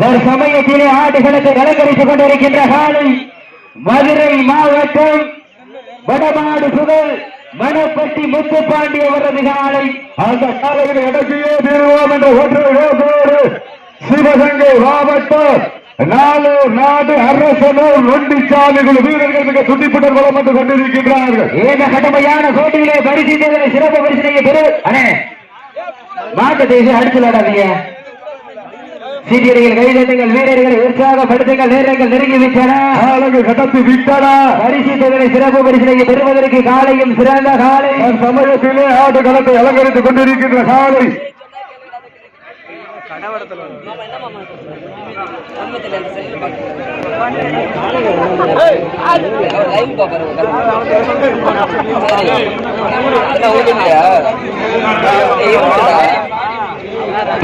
தற்சமயத்திலே ஆடுகளுக்கு கலங்கரித்துக் கொண்டிருக்கின்ற காலம் மதுரை மாவட்டம் வடமாடு சுடல் மணப்பட்டி முத்துப்பாண்டி அவரது காலை. அந்த காலையில் இடத்தையே தீர்வோம் என்ற ஒற்றை சிவகங்கை மாவட்டம் நாளூர் நாடு அரசனூர் நொண்டிச்சாமிகள் வீரர்கள் மிக துடிப்புடன் வளம் வந்து கொண்டிருக்கின்றார்கள். ஏக கடுமையான போட்டியிலே பரிசீலனை சிறப்பு பரிசீலனை பெரு அண்ணே மாட்டு தேசம் அடிச்சு விளையாடாதீங்க சீட்டியடிகள் கைதட்டுங்கள் வீரர்களை உற்சாகப்படுத்துங்கள் நேரங்கள் நெருங்கி விட்டன காலங்கள் கடத்தி விட்டன. பரிசீலனை சிறப்பு பரிசீலனை பெறுவதற்கு காலையும் சிறந்த காலை. சமயத்திலே ஆட்டு களத்தை அலங்கரித்துக் கொண்டிருக்கின்ற காலை.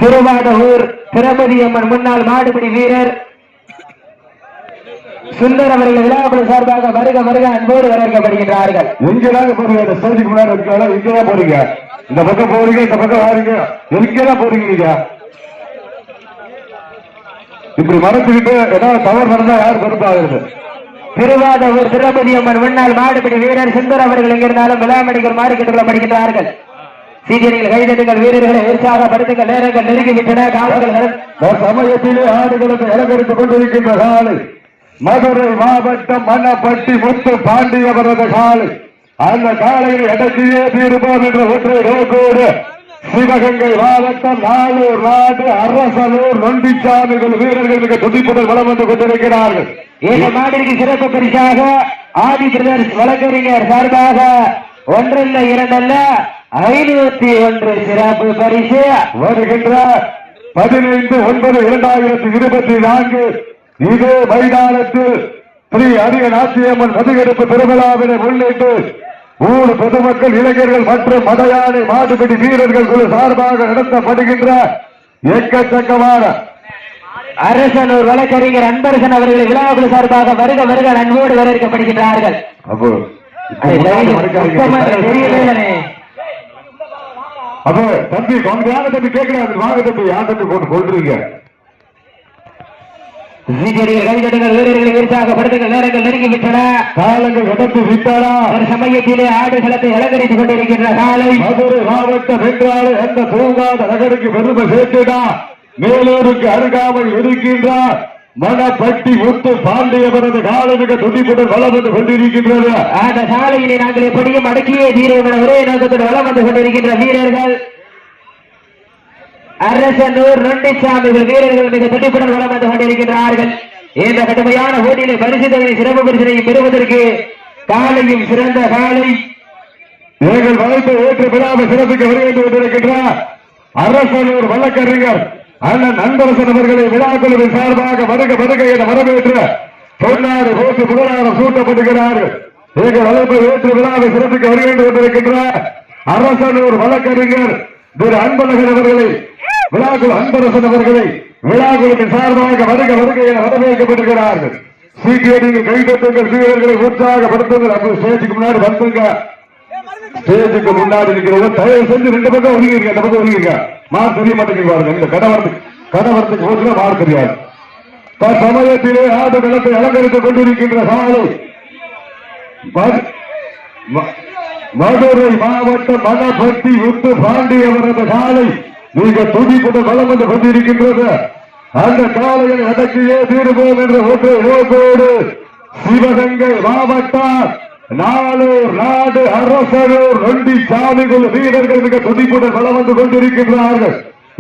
திருவாடூர் திரௌபதி அம்மன் முன்னாள் மாடுபிடி வீரர். சுந்தர் அவர்கள் விழாக்குழு சார்பாக வருக வருக அன்போடு வரவேற்கப்படுகின்றார்கள். எங்கதாங்க போறீங்க? இந்த ஸ்டேஜுக்கு முன்னாடி இருக்காங்க இங்கதான் போறீங்க? இந்த பக்கம் போறீங்க இந்த பக்கம் வாரீங்க? எங்கதான் போறீங்க நீங்க? இப்படி மறைச்சுக்கிட்டு ஏதாவது தவறு நடந்தா யார் பொறுப்பாகிறது? திருவாதூர் திரௌபதி அம்மன் முன்னாள் மாடுபிடி வீரர் சுந்தர் அவர்கள் எங்கிருந்தாலும் விழாமணிகள் மாறிக்கெட்டுக் கொள்ளப்படுகின்றார்கள் சீட்டியடிகள் கைதட்டுங்கள் வீரர்களை உற்சாகப்படுத்துங்கள் நேரங்கள் நெருங்கி விட்டன காலங்கள் சமயத்திலே ஆடுகளுக்கு அலங்கரித்துக் கொண்டிருக்கின்ற காலை மதுரை மாவட்டம் மன்னப்பட்டி முத்து பாண்டியவரது காலை அந்த காலையில் இடத்தையே தீர்ப்போம் என்ற ஒற்றை நோக்கோடு சிவகங்கை மாவட்டம் நாளூர் நாடு அரசனூர் நொண்டிச்சாமிகள் வீரர்கள் மிக துடிப்புடன் வளம் வந்து கொண்டிருக்கிறார்கள். இந்த மாடிற்கு சிறப்பு பரிசாக ஆதி பிரதர்ஸ் வழக்கறிஞர் சார்பாக ஒன்றல்ல இரண்டல்ல ஐநூத்தி ஒன்று சிறப்பு பரிசு. வருகின்ற பதினைந்து ஒன்பது இரண்டாயிரத்தி இருபத்தி நான்கு. இதே மைதானத்தில் ஸ்ரீ அரிய நாச்சியம்மன் மதுகெடுப்பு திருவிழாவினை முன்னிட்டு ஊர் பொதுமக்கள் இளைஞர்கள் மற்றும் மடையானை மாடுபிடி வீரர்கள் குழு சார்பாக நடத்தப்படுகின்ற எக்கச்சக்கமான அரசனூர் வழக்கறிஞர் அன்பரசன் அவர்கள் விழாக்குழு சார்பாக வருக வருக அன்போடு வரவேற்கப்படுகின்றார்கள். அப்போ அப்போ தம்பி யாரை தம்பி கேட்கிறாரு வாங்க தம்பி யார் தம்பி போட்டு கொள்றீங்க கைதட்டுங்கள் வீரர்களை உற்சாகப்படுத்துங்கள் நேரங்கள் நெருங்கி விட்டன காலங்கள் கடத்து விட்டாரா ஒரு சமயத்திலே ஆடுகளத்தை அலங்கரித்துக் கொண்டிருக்கின்ற காலை. மதுரை மாவட்டம் என்றாலே அந்த தூங்காத நகருக்கு பெருமை சேர்த்துடா மேலூருக்கு அருகாமல் இருக்கின்றார் மணப்பட்டி முத்து பாண்டியவரது காலமிக துடிப்புடன் வளம் வந்து கொண்டிருக்கின்றது. அந்த சாலையிலே நாங்கள் எப்படியும் அடக்கியே தீர்வு என ஒரே நோக்கத்தோடு வளம் வந்து கொண்டிருக்கின்ற வீரர்கள். அரசனூர் நொண்டிசாமிகள் வீரர்கள் மிக துடிப்புடன் வளம் வந்து கொண்டிருக்கின்றார்கள். இந்த கடுமையான போட்டியிலே பரிசுத்தனை சிறப்பு பரிசனை பெறுவதற்கு காலையும் சிறந்த காலை. இவர்கள் வளைத்து ஏற்று பெறாமல் சிறப்பிக்க வருகின்ற கொண்டிருக்கின்றார். அரசனூர் வழக்கறிஞர் அண்ணன் அன்பரசன் அவர்களை விழாக்குழுவின் சார்பாக வருக வருக என வரவேற்று பொன்னாறு போட்டு புகழாரம் சூட்டப்படுகிறார்கள் இவர்கள் வளர்ப்பு ஏற்று விழாவை சிறப்பிக்க வருகின்ற கொண்டிருக்கின்றார். அரசனூர் வழக்கறிஞர் திரு அன்பழகன் அவர்களை விழாக்குள் அன்பரசன் அவர்களை விழாக்குழுவின் சார்பாக வருக வருக என வரவேற்கப்படுகிறார்கள் சீக்கியடிகள் கைதட்டுங்கள் சீரர்களை உற்சாகப்படுத்துங்கள். அப்படி ஸ்டேஜுக்கு முன்னாடி வந்துங்க ஸ்டேஜுக்கு முன்னாடி இருக்கிறவங்க தயவு செஞ்சு ரெண்டு பக்கம் ஒதுங்கிருங்க இந்த பக்கம் ஒதுங்கிருங்க. மார்க் தெரிய மாட்டேங்குது பாருங்க இந்த கடவரத்துக்கு கடவரத்துக்கு போச்சுன்னா மார்க் தெரியாது. சமயத்திலே ஆடு நிலத்தை அலங்கரித்துக் கொண்டிருக்கின்ற சாலை. மதுரை மாவட்டம் மணப்பட்டி முத்து பாண்டியவரது காலை மிக துடிப்புட பலம் வந்து கொண்டிருக்கின்றது. அந்த காலையை அடக்கியே தீர்வோம் என்ற ஒற்றை நோக்கோடு சிவகங்கை மாவட்டம் நாளூர் நாடு அரசனூர் நொண்டி சாமிகள் வீரர்கள் மிக துடிப்புடன் பலம் வந்து கொண்டிருக்கின்றார்கள்.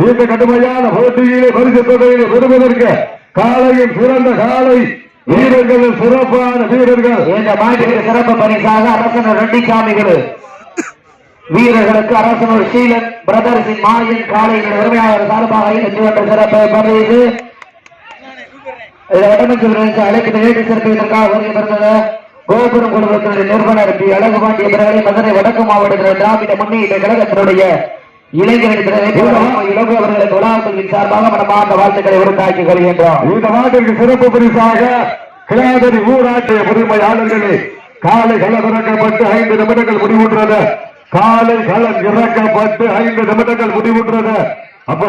இந்த கடுமையான போட்டியிலே பரிசு தொகையை பெறுவதற்கு காலையின் சிறந்த காலை வீரர்கள் சிறப்பான வீரர்கள். இந்த மாநில சிறப்பு பரிசாக அரசனூர் ரெட்டிசாமிகள் வீரர்களுக்கு அரசனூர் ஸ்ரீலன் பிரதர்ஸின் மாயின் காலையில் உரிமையாளர் சார்பாக ஐநூத்தி ஒன்று சிறப்பு பரிசு. இதை வடமஞ்சள் அழைப்பு நிகழ்ச்சி சிறப்பிற்காக வருகை பிறந்தது கோபுரம் குழுமத்தினுடைய நிறுவனர் பி. அழகுபாண்டி பிறகு மதுரை வடக்கு மாவட்டத்தில் திராவிட முன்னேற்ற கழகத்தினுடைய இளைஞர்கள் இளவு அவர்களுக்கு விழாக்களின் சார்பாக மனமார்ந்த வாழ்த்துக்களை உருவாக்கிக் கொள்கின்றோம். இந்த நாட்டிற்கு சிறப்பு பரிசாக கிளாதரி ஊராட்சி உரிமையாளர்களே காலை களமிறக்கப்பட்டு ஐந்து நிமிடங்கள் முடிவுற்றது. காலை களம் இறக்கப்பட்டு ஐந்து நிமிடங்கள் முடிவுற்றது. அப்ப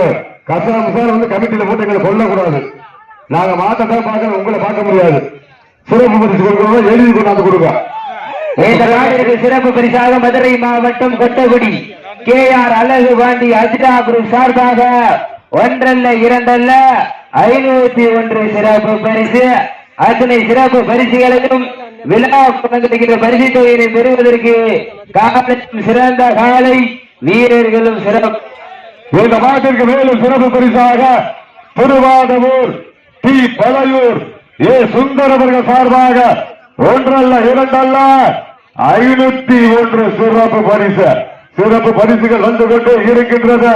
கசாம் சார் வந்து கமிட்டியில போட்டு எங்களை நாங்க பார்க்கணும் உங்களை பார்க்க முடியாது. சிறப்பு பரிசு கொடுக்கணும் எழுதி கொண்டாந்து கொடுங்க. இந்த நாட்டிற்கு சிறப்பு பரிசாக மதுரை மாவட்டம் கொட்டகுடி. கே ஆர் அழகு பாண்டி அஜிதா குரூப் சார்பாக ஒன்றல்ல இரண்டல்ல ஐநூத்தி ஒன்று சிறப்பு பரிசு. அத்தனை சிறப்பு பரிசுகளையும் விழா குழந்தைகின்ற பரிசு தொகையினை பெறுவதற்கு காலம் சிறந்த காலை வீரர்களும் சிறப்பு. இந்த மாட்டிற்கு மேலும் சிறப்பு பரிசாக திருவாதவூர் டி. பழையூர் ஏ. சுந்தர் அவர்கள் சார்பாக ஒன்றல்ல இரண்டல்ல ஐநூத்தி ஒன்று சிறப்பு பரிசு. சிறப்பு பரிசுகள் வந்து கொண்டே இருக்கின்றது.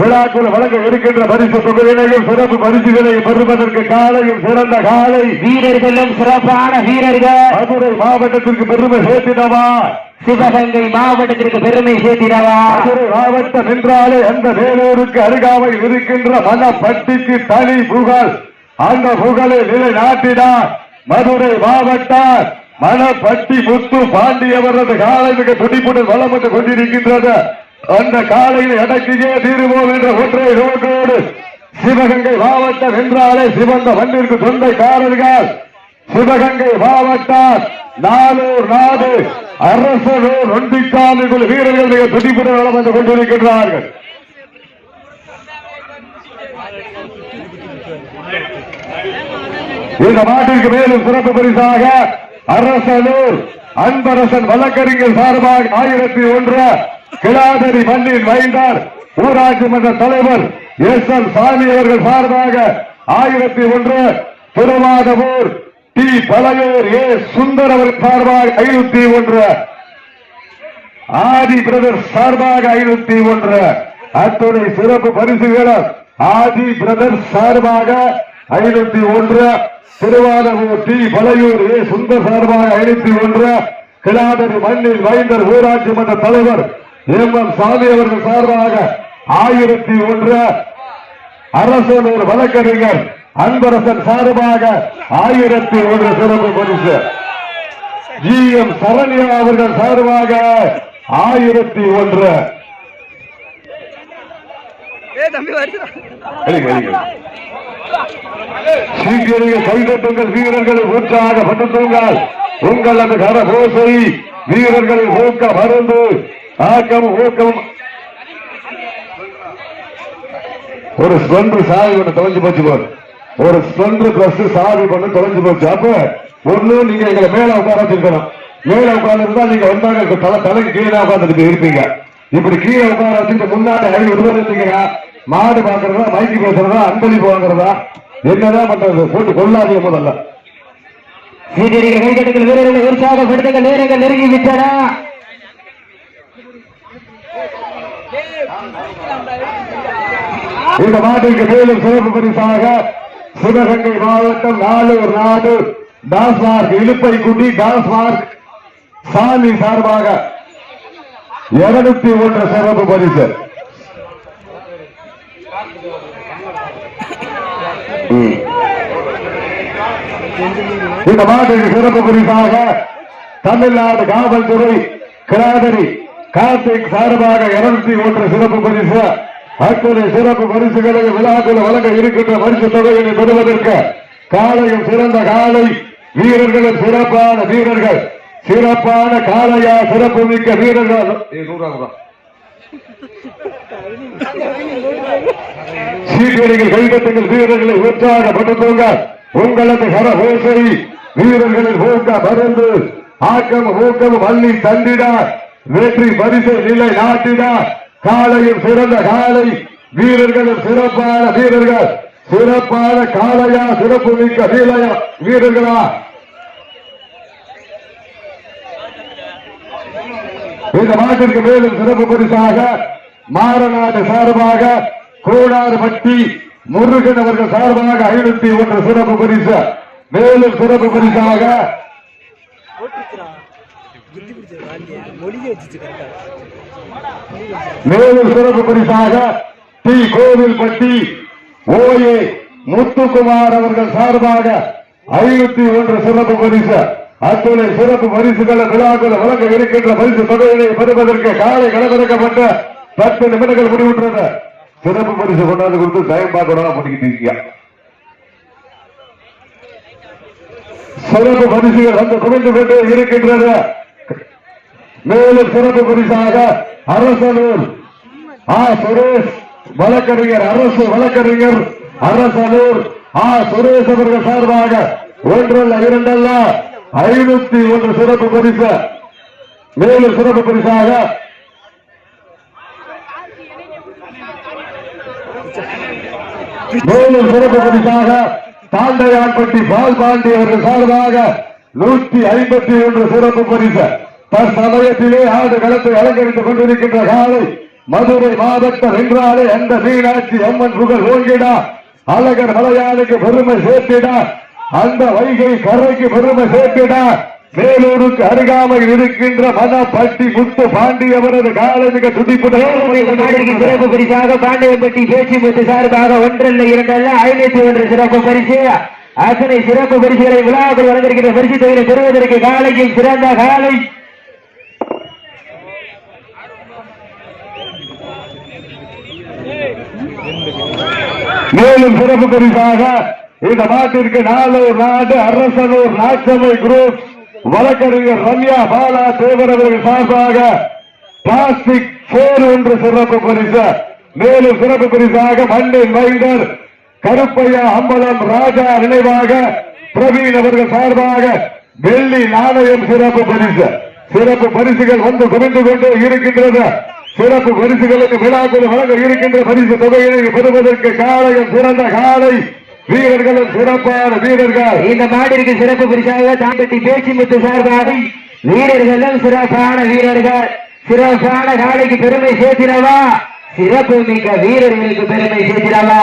விழாக்குள் வழங்க இருக்கின்ற பரிசு தொகையினையும் சிறப்பு பரிசுகளை பெறுவதற்கு காலையும் சிறந்த காலை. வீரர்களும் சிறப்பான வீரர்கள். மதுரை மாவட்டத்திற்கு பெருமை சேர்த்தினவா சிவகங்கை மாவட்டத்திற்கு பெருமை சேர்த்திடவா? மதுரை மாவட்டம் என்றாலே அந்த வேலூருக்கு அருகாமையில் இருக்கின்ற மனப்பட்டிக்கு தனி புகழ். அந்த புகழை நிலை நாட்டினார் மதுரை மாவட்டம். மணப்பட்டி முத்து பாண்டியவரது காலை மிக துடிப்புடன் வளம் வந்து கொண்டிருக்கின்றது. அந்த காலையில் அடக்கியே தீருவோம் என்ற ஒற்றை நோக்கோடு சிவகங்கை மாவட்டம் என்றாலே சிவந்த மண்ணிற்கு சொந்தக்காரர்கள் சிவகங்கை மாவட்டம் நானூர் நாடு அரசனூர் ஒண்டிக்காமிக்குள் வீரர்கள் மிக துடிப்புடன் வளம் வந்து கொண்டிருக்கின்றார்கள். இந்த மாட்டிற்கு மேலும் சிறப்பு பரிசாக அரசனூர் அன்பரசன் வழக்கறிஞர் சார்பாக ஆயிரத்தி ஒன்று கிளாதரி மண்ணின் வைந்தார் ஊராட்சி மன்ற தலைவர் எஸ் எல் சாமி அவர்கள் சார்பாக ஆயிரத்தி ஒன்று திருவாதவூர் டி பழையூர் ஏ சுந்தர் அவர்கள் சார்பாக ஐநூத்தி ஒன்று. ஆதி பிரதர் சார்பாக ஐநூத்தி ஒன்று. அத்துணை சிறப்பு பரிசுகள் ஆதி பிரதர் சார்பாக ஐநூத்தி ஒன்று திருவாரூர் டி. பழையூர் ஏ. சுந்தர் சார்பாக ஐநூத்தி ஒன்று கிளாதரி மண்ணில் வைந்தர் ஊராட்சி மன்ற தலைவர் எம். எம். சாமி அவர்கள் சார்பாக ஆயிரத்தி ஒன்று அரசனூர் வழக்கறிஞர் அன்பரசன் சார்பாக ஆயிரத்தி ஒன்று சிறப்பு பரிசு. ஜி. எம். சரண்யா அவர்கள் சார்பாக ஆயிரத்தி ஒன்று. ஏ தம்பி வருதுடா சீக்கிரிய கைதட்டுங்கள் வீரர்களை உங்கள் அந்த கரகோசை வீரர்களை ஊக்க மருந்து. ஆக்கம் ஊக்கம். ஒரு ஸ்பெண்டர் சாவி பண்ண தொலைஞ்சு போச்சு போது ஒரு ஸ்பெண்டர் பிளஸ் சாவி பண்ண தொலைஞ்சு போச்சு. அப்ப ஒண்ணு நீங்க எங்களை மேல உட்கார வச்சிருக்கணும். மேல உட்கார்ந்து இருந்தா நீங்க வந்தாங்க தலை தலைக்கு கீழே உட்கார்ந்துட்டு இருப்பீங்க. இப்படி கீழே உட்கார வச்சுட்டு முன்னாடி ஐநூறு இருந்தீங்கன்னா மாடு பாக்குறதா மைக்கு பேசுறதா அன்பளிப்பு வாங்குறதா? என்னதான் பண்றது? போட்டு கொள்ளாதீங்க முதல்ல. சீடர்கள் கைதட்டுங்கள் வீரர்களை உற்சாகப்படுத்துங்கள் நேரங்கள் நெருங்கி விட்டன இந்த மாட்டிற்கு மேலும் சிறப்பு பரிசாக சிவகங்கை மாவட்டம் நாலூர் நாடு டாஸ்மார்க் இழுப்பை குட்டி டாஸ்மார்க் சாமி சார்பாக இருநூத்தி ஒன்று சிறப்பு பரிசு. இந்த மாட்டிற்கு சிறப்பு குறிப்பாக தமிழ்நாடு காவல்துறை கிராதரி கார்த்திக் சார்பாக இருநூத்தி ஒன்று சிறப்பு பரிசு. அத்தனை சிறப்பு பரிசுகளை விழாக்குள் வழங்க இருக்கின்ற பரிசு தொகையினை பெறுவதற்கு காலையும் சிறந்த காலை வீரர்களும் சிறப்பான வீரர்கள். சிறப்பான காலையா சிறப்பு மிக்க வீரர்கள். ஏய், நூறா, கைதட்டுங்கள் வீரர்களை உற்சாகப்படுத்துங்கள். உங்களது கரகோசை வீரர்களின் ஊக்க மருந்து ஆக்கம் ஊக்கம் வள்ளி தந்திடா வெற்றி பரிசு நிலை நாட்டிட காலையும் சிறந்த காலை வீரர்களும் சிறப்பான வீரர்கள் சிறப்பான காளையா சிறப்பு மிக்க வீலையா வீரர்களா? இந்த மாட்டிற்கு மேலும் சிறப்பு பரிசாக மாறநாடு சார்பாக கோடாறுபட்டி முருகன் அவர்கள் சார்பாக ஐநூத்தி ஒன்று சிறப்பு பரிசு. மேலும் சிறப்பு பரிசாக மேலும் சிறப்பு பரிசாக டி. கோவில்பட்டி ஓஏ முத்துக்குமார் அவர்கள் சார்பாக ஐநூத்தி ஒன்று சிறப்பு பரிசு. அத்துணை சிறப்பு பரிசுகளை விழாக்கள் வழங்க இருக்கின்ற பரிசு தொகையினை பெறுவதற்கு காலை கலந்திறக்கப்பட்ட பத்து நிமிடங்கள் முடிவுற்றது. சிறப்பு பரிசு கொண்டாந்து கொடுத்து டைம் பார்க்கணும் பண்ணிக்கிட்டு இருக்கியா சிறப்பு பரிசுகள் வந்து குறைந்து கொண்டே இருக்கின்றது மேலும் சிறப்பு பரிசாக அரசனூர் ஆ சுரேஷ் வழக்கறிஞர் அரசு வழக்கறிஞர் அரசனூர் ஆ சுரேஷ் அவர்கள் சார்பாக ஒன்றல்ல இரண்டல்ல ஐநூத்தி ஒன்று சிறப்பு பரிசு. மேலும் சிறப்பு பரிசாக மேலும் சிறப்பு பரிசாக தாண்டையான்பட்டி பால் பாண்டி அவர்கள் சார்பாக நூற்றி ஐம்பத்தி ஒன்று சிறப்பு பரிசு தற்சமயத்திலே ஆடு களத்தை அலங்கரித்துக் கொண்டிருக்கின்ற காலை மதுரை மாவட்டம் என்றாலே அந்த மீனாட்சி அம்மன் புகழ் ஓங்கிடா. அழகர் மலையாளுக்கு பெருமை சேர்த்திடா. அந்த வைகை கரைக்கு பெருமை சேர்த்திடா. வேலூருக்கு அருகாமையில் இருக்கின்ற மனப்பட்டி முத்து பாண்டி அவரது காலை மிக இந்த மாட்டிற்கு துடிப்புடன் சிறப்பு பரிசாக பாண்டியம்பட்டி பேச்சு முத்து சார்பாக ஒன்றல்ல இரண்டல்ல ஐநூத்தி ஒன்று சிறப்பு பரிசு. அத்தனை சிறப்பு பரிசுகளை விழாக்கள் வழங்கியிருக்கிற பரிசு தொகையை பெறுவதற்கு காலையும் சிறந்த காலை. மேலும் சிறப்பு பரிசாக இந்த நாட்டிற்கு நாளூர் நாடு அரசனூர் நாச்சமை குரூப் வழக்கறிஞர் ரம்யா பாலா தேவர் அவர்கள் சார்பாக பிளாஸ்டிக் சேர் ஒன்று சிறப்பு பரிசு. மேலும் சிறப்பு பரிசாக மண்ணின் மைந்தர் கருப்பையா அம்பலம் ராஜா நினைவாக பிரவீன் அவர்கள் சார்பாக வெள்ளி நாணயம் சிறப்பு பரிசு. சிறப்பு பரிசுகள் வந்து குவிந்து கொண்டு இருக்கின்றது. சிறப்பு பரிசுகளுக்கு விழாக்கள் வழங்க இருக்கின்ற பரிசு தொகையினை பெறுவதற்கு காலையில் சிறந்த காலை வீரர்களும் சிறப்பான வீரர்கள். இந்த மாட்டிற்கு சிறப்பு பரிசாக தாம்பட்டி பேச்சு முத்து சார்பாக வீரர்களும் சிறப்பான வீரர்கள். சிறப்பான காலைக்கு பெருமை சேர்த்திடவா? சிறப்பு மிக்க வீரர்களுக்கு பெருமை சேர்த்திடவா?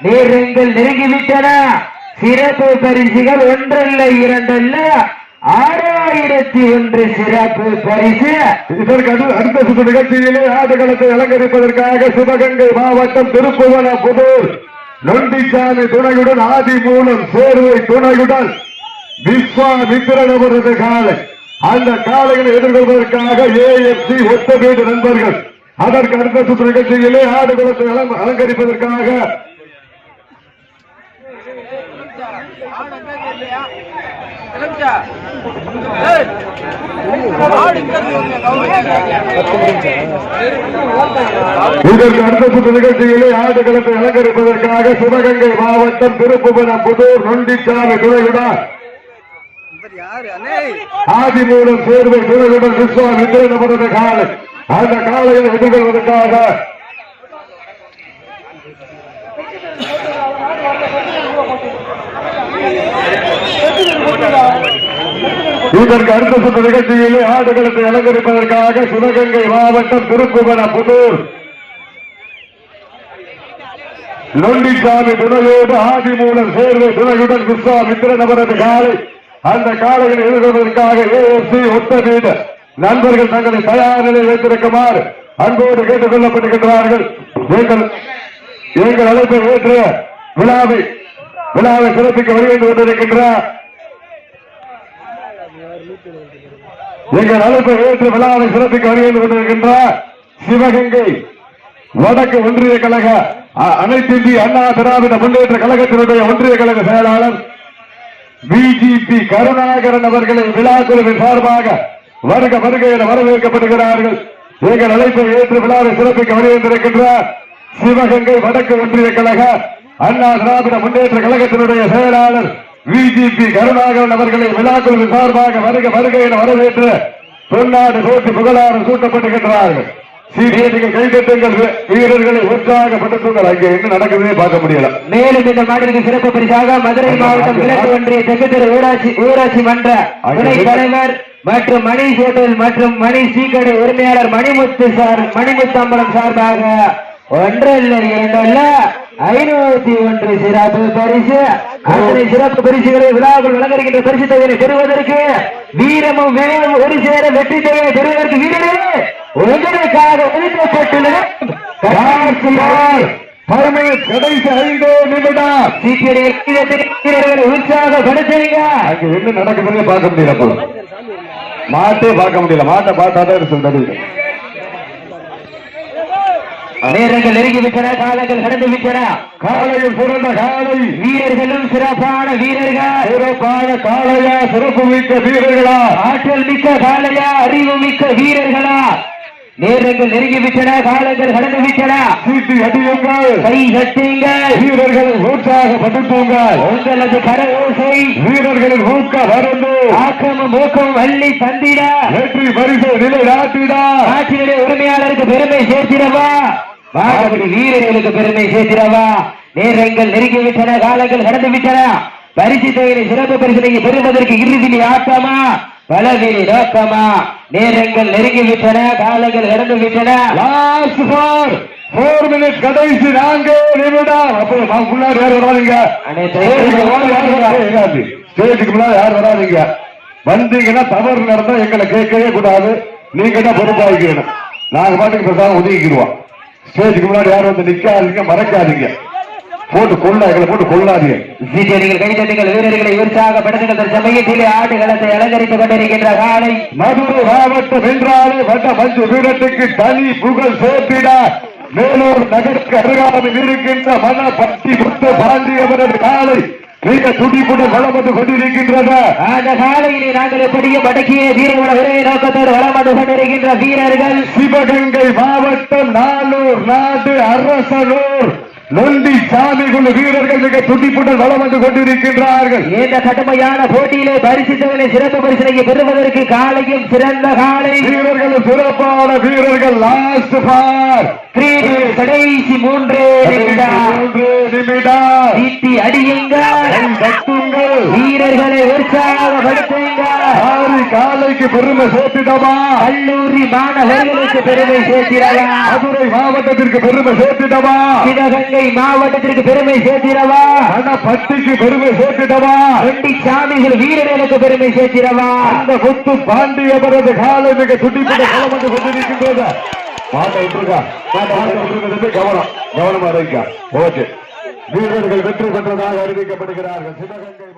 நேரங்கள் நெருங்கிவிட்டன. சிறப்பு பரிசுகள் ஒன்றல்ல இரண்டல்ல. ஆறாயிரத்தி ஒன்று சிறப்பு பரிசு. இதற்கு அடு- அடுத்த சுற்று நிகழ்ச்சியிலே ஆடுகளத்தை அலங்கரிப்பதற்காக சிவகங்கை மாவட்டம் திருப்புவன புதூர் நொண்டிச்சாமி துணையுடன் ஆதி மூலம் சேர்வை துணையுடன் விஸ்வாமித்திரன் அவரது காலை. அந்த காலைகளை எதிர்கொள்வதற்காக ஏஎஃப்சி ஒத்த வீடு நண்பர்கள். அதற்கு அடுத்த சுற்று நிகழ்ச்சியிலே ஆடுகளத்தை அலம்- அலங்கரிப்பதற்காக இதற்கு அடுத்த சுற்று நிகழ்ச்சியிலே ஆடுகளத்தை அலங்கரிப்பதற்காக சிவகங்கை மாவட்டம் திருப்புவனம் புதூர் நொண்டிச்சாமி துணையுடன் யாரு அண்ணே ஆதிமூலம் சேர்வை துறையுடன் விஸ்வா அவரது காலை அந்த காலையில் எதிர்கொள்வதற்காக Thank you. இதற்கு அடுத்த சுற்று நிகழ்ச்சியிலே ஆடுகளத்தை அலங்கரிப்பதற்காக சிவகங்கை மாவட்டம் திருப்புவன புதூர். நொண்டிசாமி துணையோடு ஆதிமூலம் சேர்வை துணையுடன் விஸ்வாமித்திரன் அவரது காலை அந்த காலையில் எதிர்கொள்வதற்காக ஏஎஃப்சி ஒத்த வீடு. நண்பர்கள் தங்களை தயார் நிலையில் வைத்திருக்குமாறு அன்போடு கேட்டுக் கொள்ளப்பட்டிருக்கிறார்கள் எங்கள் எங்கள் அழைப்பை ஏற்று விழாவை விழாவை சிறப்பிக்க வழிவந்து கொண்டிருக்கின்ற எங்கள் அழைப்பை ஏற்று விழாவை சிறப்பிக்க வருகிறது கொண்டிருக்கின்ற சிவகங்கை வடக்கு ஒன்றிய கழக அனைத்து இந்திய அண்ணா திராவிட முன்னேற்ற கழகத்தினுடைய ஒன்றிய கழக செயலாளர் பிஜிபி கருணாகரன் அவர்களை விழா குழுவின் சார்பாக வருக வருக என வரவேற்கப்படுகிறார்கள். எங்கள் அழைப்பை ஏற்று விழாவை சிறப்பிக்க வருகின்றிருக்கின்ற சிவகங்கை வடக்கு ஒன்றிய கழக அண்ணா திராவிட முன்னேற்ற கழகத்தினுடைய செயலாளர் பிஜிபி கருணாகரன் அவர்களை விழா குழுவின் சார்பாக வருக வருக என வரவேற்று பொன்னாடு போட்டி புகழாரம் சூட்டப்பட்டிருக்கிறார்கள் சீரியர்கள் கைதட்டுங்கள். வீரர்களை உற்சாகப்படுத்துங்கள். அங்கே என்ன நடக்குதுன்னே பார்க்க முடியல. மேலும் இந்த மாட்டிற்கு சிறப்பு பரிசாக மதுரை மாவட்டம் கிழக்கு ஒன்றிய தெற்குத்தெரு ஊராட்சி ஊராட்சி மன்ற துணைத் தலைவர் மற்றும் மணி ஹோட்டல் மற்றும் மணி சீக்கடை உரிமையாளர் மணிமுத்து சார் மணிமுத்து அம்பலம் சார்பாக ஒன்றல்ல இரண்டல்ல. ஐநூத்தி ஒன்று சிறப்பு பரிசு. அத்தனை சிறப்பு பரிசுகளை விழாவில் வழங்குகின்ற பரிசு தொகையை பெறுவதற்கு வீரமும் வேலும் ஒரு சேர வெற்றி தொகையை பெறுவதற்கு வீரரே உங்களுக்காக ஒதுக்கப்பட்டுள்ள காசியார் பழமை கடைசி ஐந்து நிமிடம். சீக்கிரம் வீரர்களை உற்சாகப்படுத்துங்க. அங்க என்ன நடக்குதுன்னு பார்க்க முடியல போல. மாட்டே பார்க்க முடியல. மாட்டை பார்த்தாதான் சொல்றது. நேரங்கள் நெருங்கி விட்டன காலங்கள் கடந்து விட்டன காலையில் சிறந்த காலை வீரர்களும் சிறப்பான வீரர்கள். சிறப்பான காளையா சிறப்பு மிக்க வீரர்களா? ஆற்றல் மிக்க காளையா அறிவு மிக்க வீரர்களா? நேரங்கள் நெருங்கி விட்டன காலங்கள் கடந்து விட்டன சீட்டி அடியுங்கள். கை கட்டுங்கள் வீரர்களை உற்சாகப்படுத்துங்கள் உங்களது கர ஓசை. வீரர்களின் ஊக்க வரந்து ஆக்கமும் ஊக்கமும் அள்ளி தந்திட. வெற்றி பரிசு நிலை நாட்டிடா நாட்டினுடைய உரிமையாளருக்கு பெருமை சேர்த்திடவா? வாகபடி வீரர்களுக்கு பெருமை சேர்த்திடவா? நேரங்கள் நெருங்கி விட்டன காலங்கள் கடந்து விட்டன பரிசு தொகையை சிறப்பு பரிசனை பெறுவதற்கு இறுதி ஆட்டமா? பலவெளி நோக்கமா? நேரங்கள் நெருங்கி விட்டன காலங்கள் கடந்து விட்டன லாஸ்ட் ஃபார் ஃபோர் மினிட் கடைசி நான்கு நிமிடம். அப்போ நான் முன்னாடி யார் வராதீங்க. ஸ்டேஜுக்கு முன்னாடி யார் வராதீங்க. வந்தீங்கன்னா தவறு நடந்தா எங்களை கேட்கவே கூடாது. நீங்க தான் பொறுப்பாகிக்கணும் நாங்க பாட்டுக்கு பேசாம ஒதுக்கிடுவோம் ஸ்டேஜுக்கு முன்னாடி யாரும் வந்து நிக்காதீங்க மறக்காதீங்க. போட்டு கொள்ளா எங்களை போட்டு கொள்ளாதீங்க. சீட்டடிகள் கைதட்டுகள் வீரர்களை உற்சாகப்படுத்துகின்ற சமயத்திலே ஆடுகளத்தை அலங்கரித்துக் கொண்டிருக்கின்ற காலை. மதுரை மாவட்டம் என்றாலே வட்ட மஞ்சு வீரத்துக்கு தனி புகழ் சேர்த்திட மேலூர் நகருக்கு அருகாமையில் இருக்கின்ற மன பக்தி முத்து பாண்டியவரது காலை. மிக துடிப்புடன் வளம் வந்து கொண்டிருக்கின்றன அந்த காலையிலே நாங்கள் எப்படியும் அடக்கிய வீரர்கள ஒரே நோக்கத்தோடு வளம் வந்து கொண்டிருக்கின்ற வீரர்கள். சிவகங்கை மாவட்டம் நாளூர் நாடு அரசனூர் நொண்டி சாமி குழு வீரர்கள் மிக துடிப்புடன் வளம் வந்து கொண்டிருக்கின்றார்கள். இந்த கடுமையான போட்டியிலே பரிசுத்தவனை சிறப்பு பரிசனையை பெறுவதற்கு காலையும் சிறந்த காலை. வீரர்களும் சிறப்பான வீரர்கள் லாஸ்ட் பார். கடைசி மூன்று நிமிடம். அடியுங்கள். வீரர்களை உற்சாகப்படுத்துங்கள் ஆறு காலைக்கு பெருமை சேர்த்திடமா கல்லூரி மாணவர்களுக்கு பெருமை சேர்த்திடவா? மதுரை மாவட்டத்திற்கு பெருமை சேர்த்திடமா சிவகங்கை மாவட்டத்திற்கு பெருமை சேர்த்திடவா? பட்டிக்கு பெருமை சேர்த்திடமா ரெட்டி சாமிகள் வீரர்களுக்கு பெருமை சேர்த்திடவா? அந்த முத்து பாண்டியவரது காலை மிக துடிப்புடன் களம் வந்து கொண்டிருக்கின்றது. மாட்டை விட்டுருக்கா மாட்டை விட்டுருக்கிறது கவனம். கவனமா இருக்க ஓகே. வீரர்கள் வெற்றி பெற்றதாக அறிவிக்கப்படுகிறார்கள். சிவகங்கை